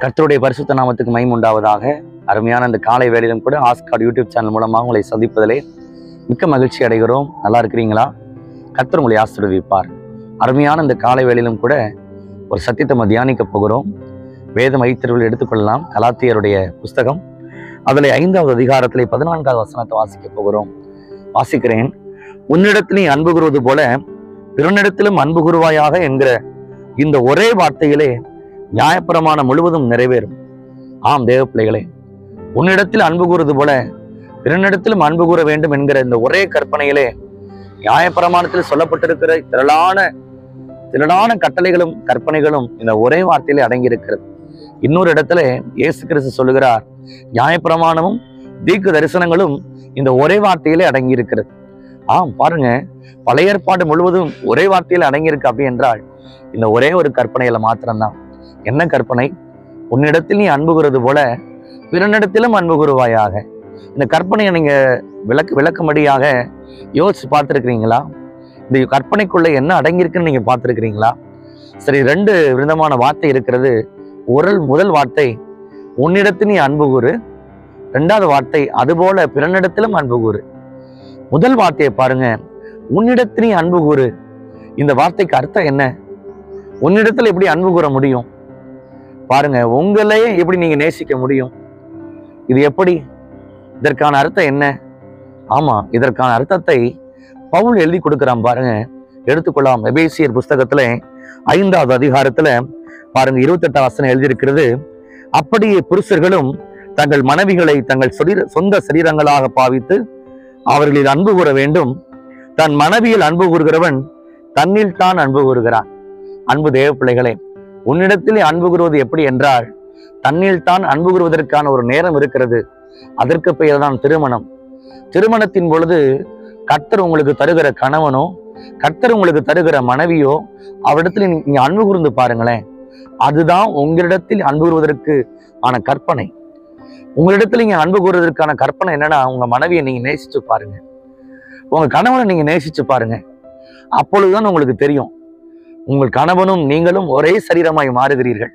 கர்த்தருடைய பரிசுத்த நாமத்துக்கு மயம் உண்டாவதாக. அருமையான இந்த காலை வேலையிலும் கூட ஆஸ்கார் யூடியூப் சேனல் மூலமாக உங்களை சந்திப்பதிலே மிக்க மகிழ்ச்சி அடைகிறோம். நல்லா இருக்கிறீங்களா? கர்த்தர் உங்களை ஆசிர்வதிப்பார். அருமையான இந்த காலை வேலையிலும் கூட ஒரு சத்தியத்தை நம்ம தியானிக்க போகிறோம். வேத ஐத்திருவில் எடுத்துக்கொள்ளலாம். கலாத்தியருடைய புஸ்தகம். அதில் ஐந்தாவது அதிகாரத்தில் பதினான்காவது வசனத்தை வாசிக்க போகிறோம். வாசிக்கிறேன். உன்னிடத்தில் நீ அன்பு கூறுவது போல பிறனிடத்திலும் அன்பு கூறுவாயாக என்கிற இந்த ஒரே வார்த்தையிலே நியாயப்பிரமாணம் முழுவதும் நிறைவேறும். ஆம் தேவ பிள்ளைகளே உன்னிடத்தில் அன்பு கூறுவது போல பிறனிடத்திலும் அன்பு கூற வேண்டும் என்கிற இந்த ஒரே கற்பனையிலே நியாயப்பிரமாணத்தில் சொல்லப்பட்டிருக்கிற திரளான திரளான கட்டளைகளும் கற்பனைகளும் இந்த ஒரே வார்த்தையிலே அடங்கியிருக்கிறது. இன்னொரு இடத்துல இயேசு கிறிஸ்து சொல்லுகிறார் நியாயப்பிரமாணமும் தீர்க்க தரிசனங்களும் இந்த ஒரே வார்த்தையிலே அடங்கியிருக்கிறது. ஆம் பாருங்க பழைய ஏற்பாடு முழுவதும் ஒரே வார்த்தையில் அடங்கியிருக்கு அப்படி என்றால் இந்த ஒரே ஒரு கற்பனையில மாத்திரம்தான். என்ன கற்பனை? உன்னிடத்தில் நீ அன்பு கூறுவது போல பிறனிடத்திலும் அன்பு கூறுவாயாக. இந்த கற்பனையை நீங்க விளக்கு விளக்கும்படியாக யோசிச்சு பார்த்துருக்கிறீங்களா? இந்த கற்பனைக்குள்ள என்ன அடங்கியிருக்குன்னு நீங்க பார்த்துருக்கிறீங்களா? சரி ரெண்டு விதமான வார்த்தை இருக்கிறது. ஒரு முதல் வார்த்தை உன்னிடத்தில் நீ அன்பு கூறு. ரெண்டாவது வார்த்தை அதுபோல பிறனிடத்திலும் அன்பு கூறு. முதல் வார்த்தையை பாருங்க. உன்னிடத்து நீ அன்பு கூறு. இந்த வார்த்தைக்கு அர்த்தம் என்ன? உன்னிடத்தில் எப்படி அன்பு கூற முடியும்? பாருங்க உங்களையே எப்படி நீங்க நேசிக்க முடியும்? இது எப்படி? இதற்கான அர்த்தம் என்ன? ஆமா இதற்கான அர்த்தத்தை பவுல் எழுதி கொடுக்கிறான் பாருங்க. எடுத்துக்கொள்ளலாம். எபேசியர் புஸ்தகத்துல ஐந்தாவது அதிகாரத்துல பாருங்க இருபத்தெட்டாம் வசனம் எழுதியிருக்கிறது அப்படியே புருஷர்களும் தங்கள் மனைவிகளை தங்கள் சொரீர- சொந்த சரீரங்களாக பாவித்து அவர்களில் அன்பு கூற வேண்டும். தன் மனைவியில் அன்பு கூறுகிறவன் தன்னில் தான் அன்பு கூறுகிறான். அன்பு தேவ பிள்ளைகளே உன்னிடத்திலே அன்பு கூறுவது எப்படி என்றால் தன்னில் தான் அன்பு கூறுவதற்கான ஒரு நேரம் இருக்கிறது. அதற்கு பெயர் தான் திருமணம். திருமணத்தின் பொழுது கர்த்தர் உங்களுக்கு தருகிற கணவனோ கர்த்தர் உங்களுக்கு தருகிற மனைவியோ அவரிடத்தில் நீங்க அன்பு கூர்ந்து பாருங்களேன். அதுதான் உங்களிடத்தில் அன்பு கூறுவதற்கு ஆன கற்பனை. உங்களிடத்துல நீங்க அன்பு கூறுவதற்கான கற்பனை என்னன்னா உங்க மனைவியை நீங்க நேசிச்சு பாருங்க. உங்க கணவனை நீங்க நேசிச்சு பாருங்க. அப்பொழுதுதான் உங்களுக்கு தெரியும். உங்கள் கணவனும் நீங்களும் ஒரே சரீரமாய் மாறுகிறீர்கள்.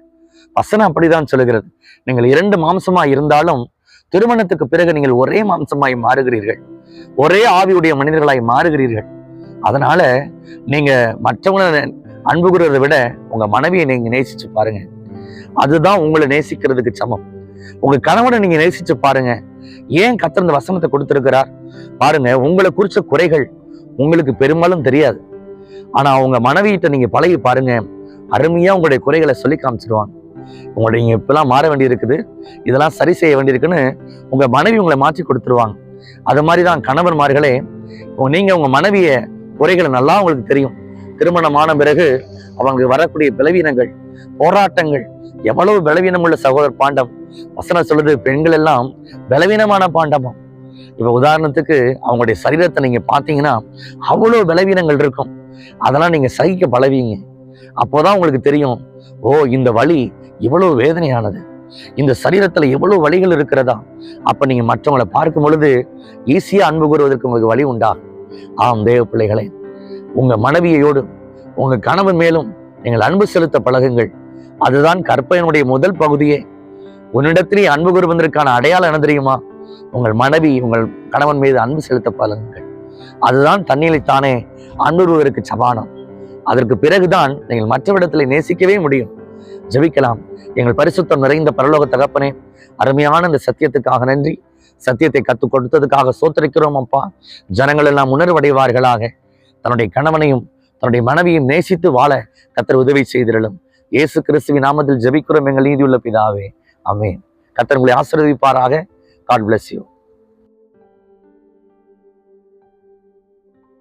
வசனம் அப்படிதான் சொல்லுகிறது. நீங்கள் இரண்டு மாம்சமாய் இருந்தாலும் திருமணத்துக்கு பிறகு நீங்கள் ஒரே மாம்சமாய் மாறுகிறீர்கள். ஒரே ஆவியுடைய மனிதர்களாய் மாறுகிறீர்கள். அதனால நீங்க மற்றவங்களை அன்பு கூறுறதை விட உங்க மனைவியை நீங்க நேசிச்சு பாருங்க. அதுதான் உங்களை நேசிக்கிறதுக்கு சமம். உங்க கணவனை நீங்க நேசிச்சு பாருங்க. ஏன் கத்தர் வசனத்தை கொடுத்திருக்கிறார்? பாருங்க உங்களை குறிச்ச குறைகள் உங்களுக்கு பெரும்பாலும் தெரியாது. ஆனா அவங்க மனைவியிட்ட நீங்க பழகி பாருங்க. அருமையா உங்களுடைய குறைகளை சொல்லி காமிச்சிடுவாங்க உங்களுடைய நீங்க இப்பெல்லாம் மாற வேண்டியிருக்குது. இதெல்லாம் சரி செய்ய வேண்டியிருக்குன்னு உங்க மனைவி உங்களை மாற்றி கொடுத்துருவாங்க. அது மாதிரி தான் கணவன்மார்களே நீங்க உங்க மனைவிய குறைகளை நல்லா உங்களுக்கு தெரியும். திருமணமான பிறகு அவங்களுக்கு வரக்கூடிய பலவீனங்கள் போராட்டங்கள் எவ்வளவு பலவீனம் உள்ள சகோதரர் பாண்டம். வசனம் சொல்லுது பெண்கள் எல்லாம் பலவீனமான பாண்டமா இப்ப உதாரணத்துக்கு அவங்களுடைய சரீரத்தை நீங்க பாத்தீங்கன்னா அவ்வளவு பலவீனங்கள் இருக்கும். அதெல்லாம் நீங்க சகிக்க பழவீங்க. அப்போதான் உங்களுக்கு தெரியும் ஓ இந்த வலி இவ்வளவு வேதனையானது. இந்த சரீரத்துல எவ்வளவு வழிகள் இருக்கிறதா? அப்ப நீங்க மற்றவங்களை பார்க்கும் பொழுது ஈஸியா அன்பு கூறுவதற்கு உங்களுக்கு வழி உண்டா ஆம் தேவ பிள்ளைகளே உங்க மனைவியோடு உங்க கணவன் மேலும் நீங்கள் அன்பு செலுத்த பழகுங்கள். அதுதான் கற்பையனுடைய முதல் பகுதியே. உன்னிடத்திலே அன்பு கூறுவதற்கான அடையாளம் என்ன தெரியுமா? உங்கள் மனைவி உங்கள் கணவன் மீது அன்பு செலுத்த பழகுங்கள். அதுதான் தண்ணீரைத்தானே அன்புறுவதற்கு சமானம் அதற்கு பிறகுதான் நீங்கள் மற்றவிடத்தில் நேசிக்கவே முடியும். ஜெபிக்கலாம். எங்கள் பரிசுத்தம் நிறைந்த பரலோக தகப்பனே அருமையான இந்த சத்தியத்துக்காக நன்றி. சத்தியத்தை கற்றுக் கொடுத்ததுக்காக சோத்தரிக்கிறோம் அப்பா. ஜனங்கள் எல்லாம் உணர்வடைவார்களாக. தன்னுடைய கணவனையும் தன்னுடைய மனைவியும் நேசித்து வாழ கத்தர் உதவி செய்திருளும் இயேசு கிறிஸ்துவின் நாமத்தில் ஜெபிக்கிறோம் எங்கள் நீதியுள்ள பிதாவே. அமேன் கத்தர் உங்களை ஆசீர்வதிப்பாராக. God bless you